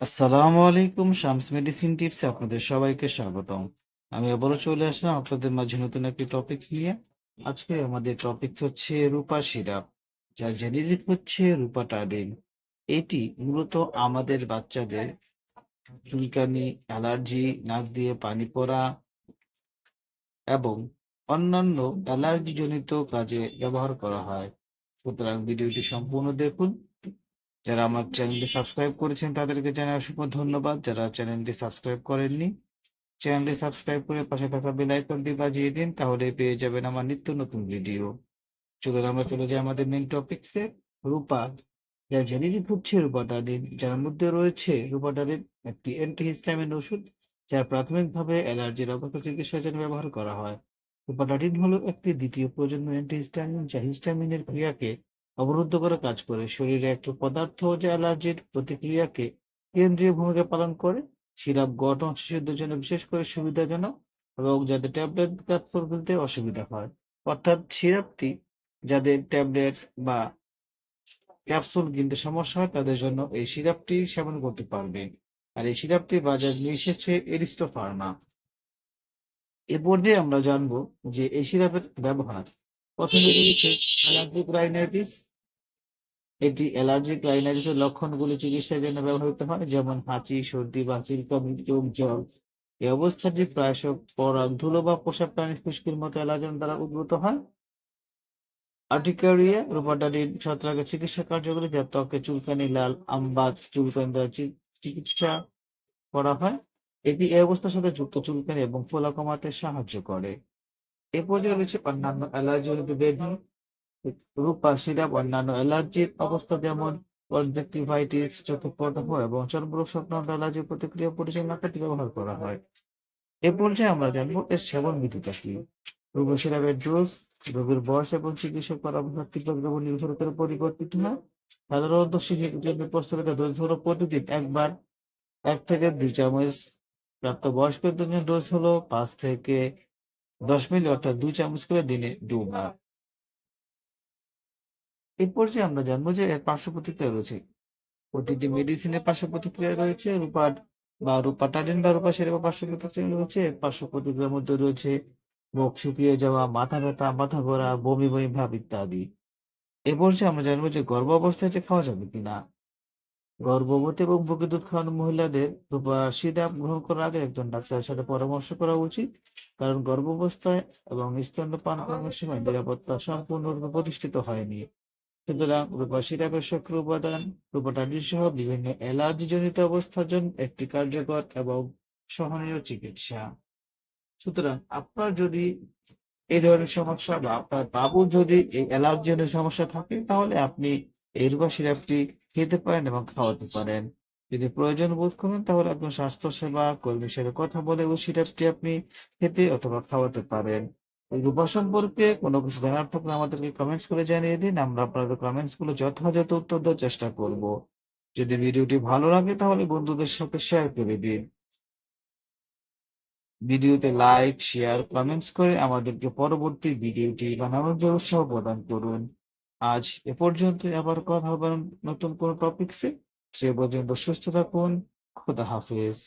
আসসালামু আলাইকুম, শামস মেডিসিন টিপসে আপনাদের সবাইকে স্বাগতম। আমি আবারও চলে আসলাম আপনাদের মাঝে নতুন একটি টপিক নিয়ে। আজকে আমাদের টপিক হচ্ছে রূপা সিরাপ যার জেনেরিক হচ্ছে রূপাটাডিন। এটি মূলত আমাদের বাচ্চাদের চুলকানি, অ্যালার্জি, নাক দিয়ে পানি পড়া এবং অন্যান্য অ্যালার্জি জনিত কাজে ব্যবহার করা হয়। সুতরাং ভিডিওটি সম্পূর্ণ দেখুন। যারা আমার চ্যানেলটি সাবস্ক্রাইব করেছেন, তাদেরকে জানাই অসংখ্য ধন্যবাদ। যারা চ্যানেলটি সাবস্ক্রাইব করেননি, চ্যানেলটি সাবস্ক্রাইব করে পাশে থাকা বেল আইকনটি বাজিয়ে দিন, তাহলে পেয়ে যাবেন আমার নিত্য নতুন ভিডিও। চলুন আমরা চলে যাই আমাদের মেন টপিকসে রূপা, যার জেনেরিক হচ্ছে রূপাটাডিন যার মধ্যে রয়েছে রূপাটাডিন একটি অ্যান্টিহিস্টামিন ওষুধ যা প্রাথমিকভাবে অ্যালার্জির অবস্থা চিকিৎসার জন্য ব্যবহার করা হয়। রূপাটাডিন হলো একটি দ্বিতীয় প্রজন্ম অ্যান্টিহিস্টামিন যা হিস্টামিনের ক্রিয়াকে অবরুদ্ধ করে কাজ করে। শরীরে একটি পদার্থ যে অ্যালার্জির প্রতিক্রিয়াকে কেন্দ্রীয় ভূমিকা পালন করে সিরাপ গঠন শিশুদের জন্য বিশেষ করে সুবিধাজনক এবং যাদের ট্যাবলেট ক্যাপসুল ফেলতে অসুবিধা হয়। অর্থাৎ সিরাপটি যাদের ট্যাবলেট বা ক্যাপসুল কিনতে সমস্যা হয়, তাদের জন্য এই সিরাপটি সেবন করতে পারবে আর এই সিরাপটি বাজার নিয়ে এসেছে এরিস্টো ফার্মা। এ পর্যায়ে আমরা জানব যে এই সিরাপের ব্যবহার প্রথমে রয়েছে অ্যালার্জিক রাইনাইটিস এটি অ্যালার্জিক রাইনাইটিসের লক্ষণগুলি চিকিৎসার জন্য ব্যবহৃত হয়, যেমন হাঁচি, সর্দি বা চিরকামি চোখ জল। এই অবস্থাটি প্রায়শ পরাগ, ধুলো বা পোষা প্রাণীর খুশকির মতো অ্যালার্জন দ্বারা উদ্ভূত হয়। আর্টিকারিয়া রূপাটাডিন ছত্রাকের চিকিৎসা কার্যকরী যা ত্বকে চুলকানি, লাল আমবাত চুলকানি দ্বারা চিকিৎসা করা হয়। এটি এই অবস্থার সাথে যুক্ত চুলকানি এবং ফোলা কমাতে সাহায্য করে। এ পর্যায়ে রয়েছে অন্যান্য অ্যালার্জি ব্যাধি। রূপা সিরাপ অন্যান্য অ্যালার্জির অবস্থা যেমন কনজাক্টিভাইটিস চোখে পদার্থ এবং চর্মরোগ সংক্রান্ত অ্যালার্জির প্রতিক্রিয়া পরিচালনা করতে ব্যবহার করা হয়। এ পর্যায়ে আমরা জানব এর সেবন বিধিটা কি? রূপা সিরাপের ডোজ রোগীর বয়স এবং চিকিৎসক পরামর্শ তীব্রতার উপর নির্ভর করে পরিবর্তিত হয়। সাধারণত শিশুর জন্য প্রস্তাবিত ডোজ হলো প্রতিদিন একবার, এক থেকে দুই চামচ। প্রাপ্ত বয়স্কদের জন্য ডোজ হলো পাঁচ থেকে দশ মিলি অর্থাৎ দুই চামচ করে দিনে দুবার। এই পর্যায়ে আমরা জানব যে এর পার্শ্ব প্রতিক্রিয়া রয়েছে। প্রতিটি মেডিসিনের পার্শ্ব প্রতিক্রিয়া রয়েছে, রূপার বা রূপাটাডিন বা রূপা সিরাপের পার্শ্ব প্রতিক্রিয়া রয়েছে পার্শ্ব প্রতিক্রিয়ার মধ্যে রয়েছে মুখ শুকিয়ে যাওয়া, মাথা ব্যথা, মাথা ঘোরা, বমি বমি, ভাব ইত্যাদি। এ পর্যায়ে আমরা জানব যে গর্ভ অবস্থায় যে খাওয়া যাবে কিনা। গর্ভবতী এবং বুকে দুধ খাওয়ানো মহিলাদের রূপা সিরাপ গ্রহণ করার আগে একজন ডাক্তারের সাথে পরামর্শ করা উচিত। কারণ গর্ভাবস্থায় এবং স্তন্যপান করানোর সময় নিরাপত্তা সম্পূর্ণরূপে প্রতিষ্ঠিত হয়নি। সুতরাং রূপা সক্রিয় উপাদান রূপাটাডিন সহ বিভিন্ন অ্যালার্জি জনিত অবস্থার জন্য একটি কার্যকর এবং সহনীয় চিকিৎসা। সুতরাং আপনার যদি এই ধরনের সমস্যা বা আপনার বাবুর যদি এই অ্যালার্জি জনিত সমস্যা থাকে, তাহলে আপনি এই রূপা সিরাপটি খেতে পারেন এবং খাওয়াতে পারেন। যদি প্রয়োজন বোধ করেন, তাহলে আপনার স্বাস্থ্য সেবা কর্মীর সাথে কথা বলে ওই সিরাপটি আপনি খেতে অথবা খাওয়াতে পারেন। এই রূপা সম্পর্কে কোনো কিছু জানার থাকলে আমাদেরকে কমেন্টস করে জানিয়ে দিন, আমরা আপনাদের কমেন্টসগুলো যথাযথ উত্তর দেওয়ার চেষ্টা করব। যদি ভিডিওটি ভালো লাগে তাহলে বন্ধুদের সাথে শেয়ার করে দিন। ভিডিওতে লাইক শেয়ার কমেন্টস করে আমাদেরকে পরবর্তী ভিডিওটি বানানোর জন্য উৎসাহ প্রদান করুন। আজ এ পর্যন্ত আবার কথা হবে নতুন কোনো টপিকসে সে পর্যন্ত সুস্থ থাকুন, খোদা হাফেজ।